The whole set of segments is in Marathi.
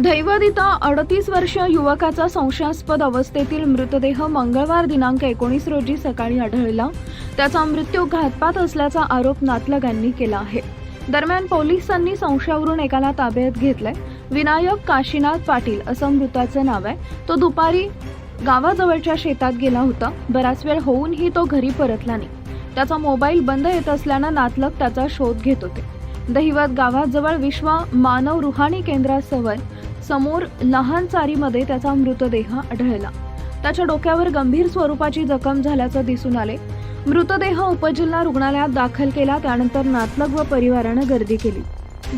दैवत इथं अडतीस वर्ष युवकाचा संशयास्पद अवस्थेतील मृतदेह मंगळवार दिनांक एकोणीस रोजी सकाळी आढळला. त्याचा मृत्यू घातपात असल्याचा आरोप नातलगांनी केला आहे. दरम्यान पोलिसांनी संशयावरून एकाला ताब्यात घेतलंय. विनायक काशीनाथ पाटील असं मृताचं नाव आहे. तो दुपारी गावाजवळच्या शेतात गेला होता. बराच वेळ होऊनही तो घरी परतला नाही. त्याचा मोबाईल बंद येत असल्यानं नातलग त्याचा शोध घेत होते. दहिवत गावाजवळ विश्व मानव रुहाणी केंद्रासवर समोर लहान चारीमध्ये त्याचा मृतदेह आढळला. त्याच्या डोक्यावर गंभीर स्वरूपाची जखम झाल्याचं दिसून आले. मृतदेह उपजिल्हा रुग्णालयात दाखल केला त्यानंतर नातलग व परिवारानं गर्दी केली.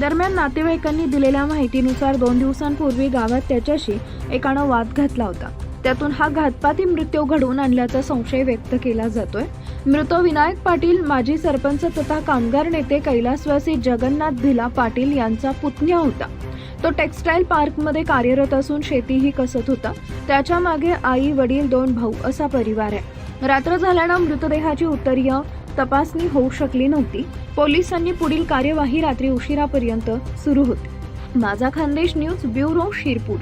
दरम्यान नातेवाईकांनी दिलेल्या माहितीनुसार दोन दिवसांपूर्वी गावात त्याच्याशी एकानं वाद घातला होता. त्यातून हा घातपाती मृत्यू घडवून आणल्याचा संशय व्यक्त केला जातोय. मृत विनायक पाटील माजी सरपंच तथा कामगार नेते कैलासवासी जगन्नाथ भिला पाटील यांचा पुतण्या होता. तो टेक्स्टाईल पार्कमध्ये कार्यरत असून शेतीही कसत होता. त्याच्यामागे आई वडील दोन भाऊ असा परिवार आहे. रात्र झाल्यानं मृतदेहाची उत्तरीय तपासणी होऊ शकली नव्हती. पोलिसांनी पुढील कार्यवाही रात्री उशिरापर्यंत सुरू होती. माझा Khandesh news bureau Shirpur.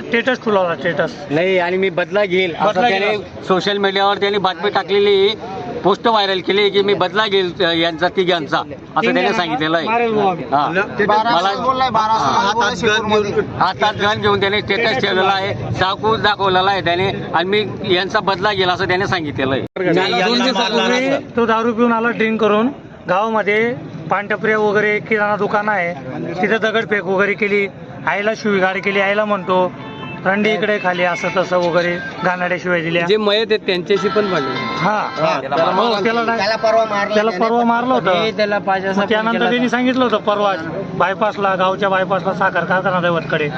Status status नाही आणि मी बदला घेईल. असं बदला त्याने घेईल. सोशल मीडियावर त्यांनी बातमी टाकलेली. पोस्ट व्हायरल केली की मी बदला घेईल यांचा तिघांचा. असं त्याने सांगितलेलं आहे. हा. मला हातात गन घेऊन त्याने स्टेटस ठेवलेला आहे. चाकू दाखवलेला आहे त्याने. आणि मी यांचा बदला घेईल असं त्याने सांगितलेलं आहे. दोन तो दारू पिऊन आला ड्रिंक करून. गावामध्ये पानटपऱ्या वगैरे किराणा दुकान आहे. तिथे दगडफेक वगैरे केली. आईला शिवीगाळ केली. आईला म्हणतो रंडी इकडे खाली असं तसं वगैरे गाणाड्या शिवाय दिल्या. जे मयत आहेत त्यांच्याशी पण भांडण हा. हो, त्याला परवा मारलं होतं. त्याला पाहिजे मग त्यानंतर त्यांनी सांगितलं होतं परवा बायपासला गावच्या बायपासला साखर कारखाना दैवतकडे.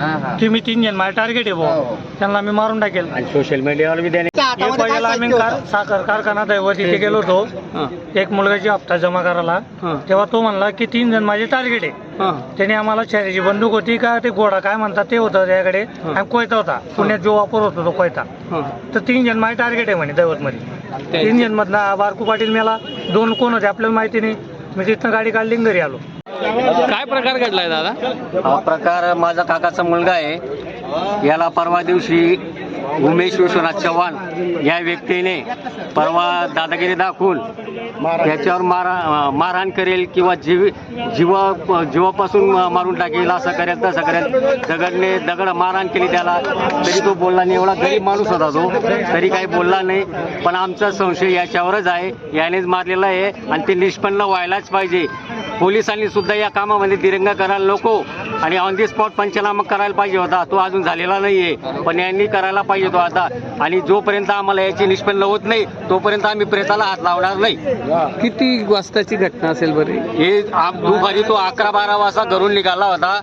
की मी तीन जण माझे टार्गेट आहे भाऊ. त्यांना मी मारून टाकेल. आणि सोशल मीडियावर बी त्याने एक वेळेला आम्ही कार- साखर कारखाना दैवत इथे गेलो होतो. एक मुलगाची हप्ता जमा करायला. तेव्हा तो म्हणला की तीन जण माझे टार्गेट आहे. त्याने आम्हाला शहराची बंदूक होती का ते घोडा काय म्हणतात ते होतं त्याकडे आणि कोयता होता. पुण्यात जो वापर होतो तो कोयता. तर तीन जण माझे टार्गेट आहे म्हणे दैवत मध्ये तीन जण मधला बारकू पाटील मेला. दोन कोण होते आपल्याला माहिती नाही. मी तिथनं गाडी काढली घरी आलो. काय प्रकार घडलाय दादा? हा प्रकार माझा काकाचा मुलगा आहे. याला परवा दिवशी उमेश विश्वनाथ चव्हाण या व्यक्तीने परवा दादागिरी दाखवून त्याच्यावर मारा मारहाण करेल किंवा जीव जीवा जीवापासून मारून टाकेल असं करेल तसं करेल दगडने दगड मारहाण केली त्याला. तरी तो बोलला नाही. एवढा गरीब माणूस होता तो. तरी काही बोलला नाही. पण आमचा संशय याच्यावरच आहे. यानेच मारलेला आहे. आणि ते निष्पन्न व्हायलाच पाहिजे. पोलिसांनी सुद्धा या कामामध्ये तिरंगा करायला नको आणि ऑन दी स्पॉट पंचनामा करायला पाहिजे होता. तो अजून झालेला नाहीये. पण यांनी करायला पाहिजे तो आता. आणि जोपर्यंत आम्हाला याची निष्पन्न होत नाही तोपर्यंत आम्ही प्रेताला हात लावणार नाही. किती वाजताची घटना असेल बरे? हे दुपारी तो अकरा बारा वाजता घरून निघाला होता.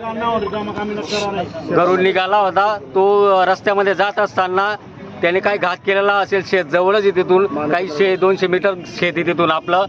घरून निघाला होता. तो रस्त्यामध्ये जात असताना त्याने काही घात केलेला असेल शेत जवळच आहे तिथून. काही शे दोनशे मीटर शेत आहे तिथून आपलं.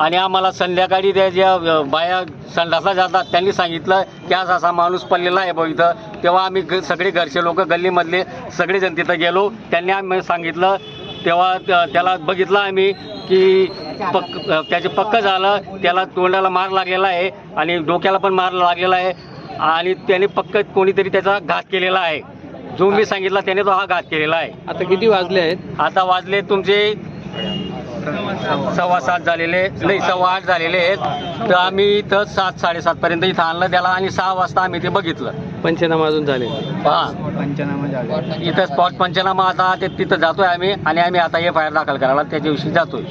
आणि आम्हाला संध्याकाळी त्या ज्या बाया संडासला जातात त्यांनी सांगितलं की आज असा माणूस पडलेला आहे इथं. तेव्हा आम्ही ग- सगळे घरचे लोक गल्लीमधले सगळेजण तिथं गेलो. त्यांनी आम्ही सांगितलं तेव्हा त्या- त्याला बघितलं आम्ही की पक्क त्याचे पक्क झालं त्याला तोंडाला मार लागलेला आहे आणि डोक्याला पण मार लागलेला आहे आणि त्याने पक्क कोणीतरी त्याचा घात केलेला आहे. जो मी सांगितला त्याने तो हा घात केलेला आहे. आता किती वाजले आहेत? आता वाजले तुमचे सव्वा सात झालेले नाही सव्वा आठ झालेले आहेत. तर आम्ही इथं सात साडेसात पर्यंत इथं आणलं त्याला आणि सहा वाजता आम्ही ते बघितलं. पंचनामा अजून झाले. हा. इथं स्पॉट पंचनामा आता ते तिथं जातोय आम्ही आणि आम्ही आता एफ आय आर दाखल करायला त्याच्याविषयी जातोय.